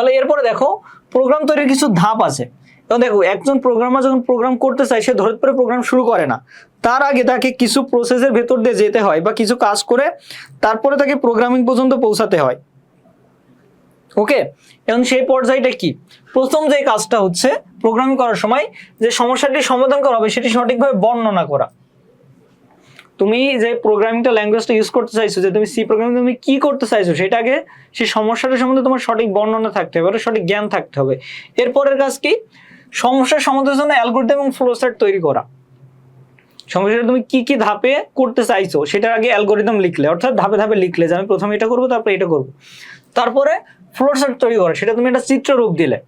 তাহলে এরপরে দেখো প্রোগ্রাম তৈরির কিছু ধাপ আছে। এবং দেখো, একজন প্রোগ্রামার যখন প্রোগ্রাম করতে চায়, সে ধরে পরে প্রোগ্রাম শুরু করে না। তার আগে তাকে কিছু প্রসেসের ভেতর দিয়ে যেতে হয় বা কিছু কাজ করে তারপরে তাকে প্রোগ্রামিং পর্যন্ত পৌঁছাতে হয়। ওকে? এবং সেই পর্যায়টা কি? প্রথম যে কাজটা হচ্ছে প্রোগ্রামিং করার সময় যে সমস্যাটি সমাধান করা হবে, সেটি সঠিকভাবে বর্ণনা করা। তুমি যে প্রোগ্রামিংটা ল্যাঙ্গুয়েজটা ইউজ করতে চাইছো, যে তুমি সি প্রোগ্রামিং তুমি কি করতে চাইছো সেটাকে সেই সমস্যাটা সম্বন্ধে তোমার সঠিক বর্ণনা থাকতে হবে সঠিক জ্ঞান থাকতে হবে। এরপরের কাজ কি? সমস্যার সমাধানের জন্য অ্যালগোরিদম এবং ফ্লোচার্ট তৈরি করা। সমস্যাটা তুমি কি কি ধাপে করতে চাইছো সেটার আগে অ্যালগোরিদম লিখলে, অর্থাৎ ধাপে ধাপে লিখলে যে আমি প্রথমে এটা করব, তারপরে এটা করব। তারপরে ফ্লোচার্ট তৈরি করা, সেটা তুমি একটা চিত্র রূপ দিলে।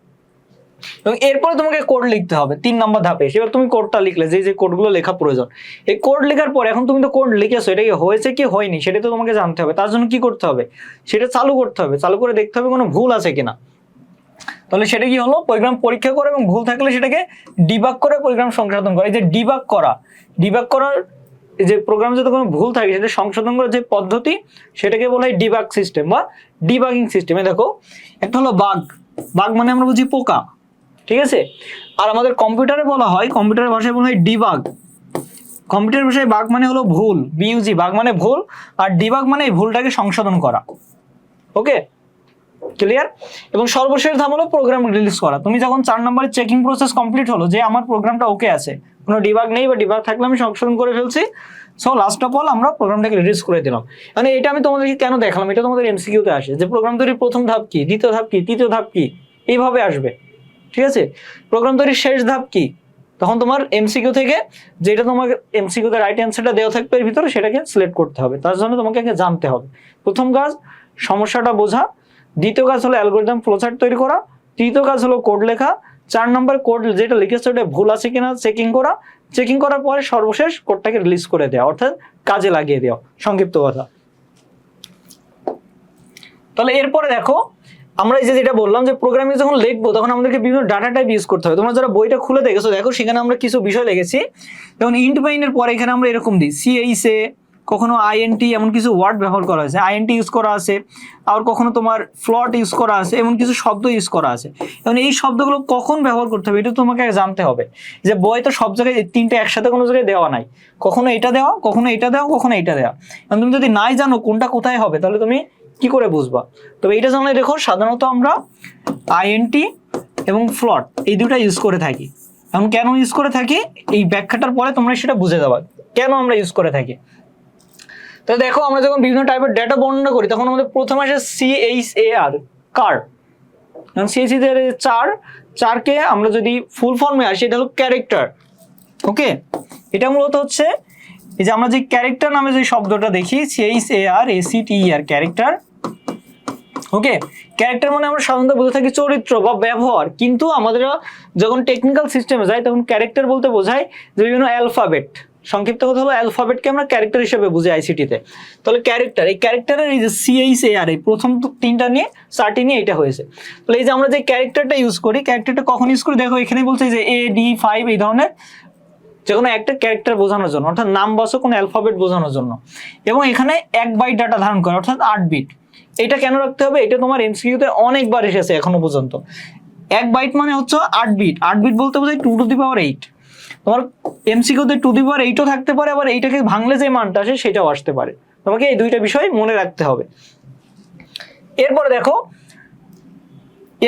এবং এরপরে তোমাকে কোড লিখতে হবে, তিন নম্বর ধাপে। এবার তুমি কোডটা লিখলে, যে যে কোডগুলো লেখা প্রয়োজন। এই কোড লেখার পর এখন তুমি তো কোড লিখেছো, এটা কি হয়েছে কি হয়নি, সেটা তো তোমাকে জানতে হবে। তার জন্য কি করতে হবে? সেটা চালু করতে হবে। চালু করে দেখতে হবে কোনো ভুল আছে কিনা। তাহলে সেটা কি হলো? প্রোগ্রাম পরীক্ষা করে এবং ভুল থাকলে সেটাকে ডিবাগ করে প্রোগ্রাম সংশোধন করা। এই যে ডিবাক করা ডিবাগ করার যে প্রোগ্রাম যদি কোনো ভুল থাকে, সেটা সংশোধন করার যে পদ্ধতি, সেটাকে বলা হয় ডিবাগ সিস্টেম বা ডিবাগিং সিস্টেমে দেখো, একটা হলো বাগ বাগ মানে আমরা বুঝি পোকা। ঠিক আছে? আর আমাদের কম্পিউটারে বলা হয় কম্পিউটার ভাষায় বলা হয় ডিবাগ। কম্পিউটার ভাষায় বাগ মানে হলো ভুল বিইউজি বাগ মানে ভুল, আর ডিবাগ মানে এই ভুলটাকে সংশোধন করা। ওকে? ক্লিয়ার এবং সর্বশেষ ধাপ হলো প্রোগ্রাম রিলিজ করা। তুমি যখন চার নম্বরের চেকিং প্রসেস কমপ্লিট হলো যে আমার প্রোগ্রামটা ওকে আছে, কোনো ডিবাগ নেই বা ডিবাগ থাকলে আমি সংশোধন করে ফেলছি সো লাস্ট অফ অল আমরা প্রোগ্রামটাকে রিলিজ করে দিলাম। মানে এটা আমি তোমাদেরকে কেন দেখালাম? এটা তোমাদের এমসিকিউতে আসে যে প্রোগ্রাম তৈরির প্রথম ধাপ কি, দ্বিতীয় ধাপ কি, তৃতীয় ধাপ কি? এইভাবে আসবে। ঠিক আছে? প্রোগ্রাম তৈরির শেষ ধাপ কি? তখন তোমার এমসিকিউ থেকে যেটা তোমাকে এমসিকিউতে রাইট অ্যান্সারটা দেওয়া থাকবে এর ভিতরে সেটাকে সিলেক্ট করতে হবে। তার জন্য তোমাকে আগে জানতে হবে। প্রথম কাজ, সমস্যাটা বোঝা। দ্বিতীয় কাজ হলো অ্যালগোরিদম ফ্লোচার্ট তৈরি করা। তৃতীয় কাজ হলো কোড লেখা। চার নম্বর কোড যেটা লিখেছে ওটা ভুল আছে কিনা চেকিং করা। চেকিং করার পরে সর্বশেষ কোডটাকে রিলিজ করে দেওয়া, অর্থাৎ কাজে লাগিয়ে দেওয়া। সংক্ষিপ্ত কথা। তাহলে এরপরে দেখো আমরা এই যে যেটা বললাম যে প্রোগ্রামিং যখন লিখব, তখন আমাদেরকে বিভিন্ন ডাটা টাইপ ইউজ করতে হবে। তোমরা যারা বইটা খুলে দেখেছ, দেখো সেখানে আমরা কিছু বিষয় লিখেছি। যেমন ইন্ট মাইনের পরে এখানে আমরা এরকম দিই। সিএইসে কখনো আইএনটি এমন কিছু ওয়ার্ড ব্যবহার করা হয়েছে আইএনটি ইউজ করা আছে, আবার কখনো তোমার ফ্লট ইউজ করা আছে, এমন কিছু শব্দ ইউজ করা আছে। এবং এই শব্দগুলো কখন ব্যবহার করতে হবে এটা তোমাকে জানতে হবে। যে বই তো সব জায়গায় তিনটে একসাথে কোনো জায়গায় দেওয়া নাই। কখনো এটা দেওয়া, কখনো এটা দেওয়া, কখনো এটা দেওয়া। এবং তুমি যদি নাই জানো কোনটা কোথায় হবে, তাহলে তুমি কি করে বুঝবা? তবে এইটা জানলে দেখো সাধারণত আমরা আইএনটি এবং ফ্লট এই দুটা ইউজ করে থাকি। এখন কেন ইউজ করে থাকি? এই ব্যাখ্যাটার পরে তোমরা সেটা বুঝে যাবা। কেন আমরা ইউজ করে থাকি? তো দেখো আমরা যখন বিভিন্ন টাইপের ডেটা বর্ণনা করি, তখন আমাদের প্রথমে আসে সি এইচ এ আর কার এবং সিএসি এর চার, চারকে আমরা যদি ফুল ফর্মে আসি, এটা হলো ক্যারেক্টার ওকে এটা মূলত হচ্ছে এই যে আমরা যে ক্যারেক্টার নামে যে শব্দটা দেখি C H A R A C T R character okay character মানে আমরা সাধারণত বুঝে থাকি চরিত্র বা ব্যবহার, কিন্তু আমাদের যখন টেকনিক্যাল সিস্টেমে যাই তখন ক্যারেক্টার বলতে বোঝায় যে বিভিন্ন অ্যালফাবেট সংক্ষিপ্ত কথা হলো অ্যালফাবেটকে আমরা ক্যারেক্টার হিসেবে বুঝি আইসিটিতে তাহলে ক্যারেক্টার এই ক্যারেক্টারের এই যে সিএইচ আর এই প্রথম তিনটা নিয়ে, চারটি নিয়ে এটা হয়েছে। তাহলে এই যে আমরা যে ক্যারেক্টারটা ইউজ করি ক্যারেক্টারটা কখন ইউজ করি? দেখো এখানে বলছে যে এ ডি ফাইভ এই ধরনের যে কোনো একটা ক্যারেক্টার বোঝানোর জন্য, অর্থাৎ নাম বসো কোনো অ্যালফাবেট বোঝানোর জন্য। এবং এখানে এক বাইট ডাটা ধারণ করে, অর্থাৎ আট বিট এটা কেন রাখতে হবে? এটা তোমার এমসিকিউতে অনেকবার এসেছে এখনও পর্যন্ত। এক বাইট মানে হচ্ছে আট বিট আট বিট বলতে বোঝায় two to the power eight তোমার এমসিকিউতে টু দি পাওয়ার এইটও থাকতে পারে, আবার এইটাকে ভাঙলে যে মানটা আসে সেটাও আসতে পারে। তোমাকে এই দুইটা বিষয় মনে রাখতে হবে। এরপরে দেখো,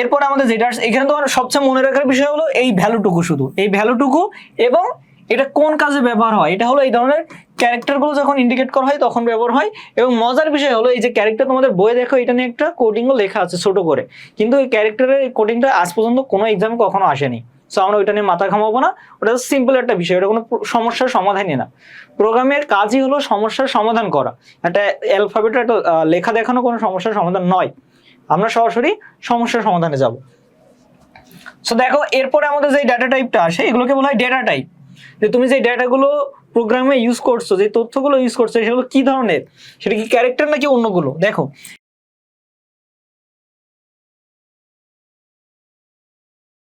এরপর আমাদের যেটা এখানে তোমার সবচেয়ে মনে রাখার বিষয় হলো এই ভ্যালুটুকু শুধু। এই ভ্যালুটুকু এবং এটা কোন কাজে ব্যবহার হয়, এটা হলো এই ধরনের ক্যারেক্টারগুলো যখন ইন্ডিকেট করা হয় তখন ব্যবহার হয় এবং মজার বিষয় হলো এই যে ক্যারেক্টার তোমাদের বইয়ে দেখো, এটা নিয়ে একটা কোডিংও লেখা আছে ছোট করে। কিন্তু এই ক্যারেক্টারের কোডিংটা আজ পর্যন্ত কোনো এক্সামে কখনো আসেনি। সো আমরা ওইটা নিয়ে মাথা ঘামাবো না। ওটা সিম্পল একটা বিষয়। ওটা কোনো সমস্যার সমাধানই না। প্রোগ্রামের কাজই হলো সমস্যার সমাধান করা। একটা অ্যালফাবেটের একটা লেখা দেখানো কোনো সমস্যার সমাধান নয়। আমরা সরাসরি সমস্যার সমাধানে যাব। সো দেখো, এরপরে আমাদের যে ডাটা টাইপটা আসে, এগুলোকে বলা হয় ডেটা টাইপ যে তুমি যে ডেটাগুলো প্রোগ্রামে ইউজ করছ, যে তথ্যগুলো ইউজ করছ, সেগুলো কি ধরনের? সেটা কি ক্যারেক্টার নাকি অন্যগুলো? দেখো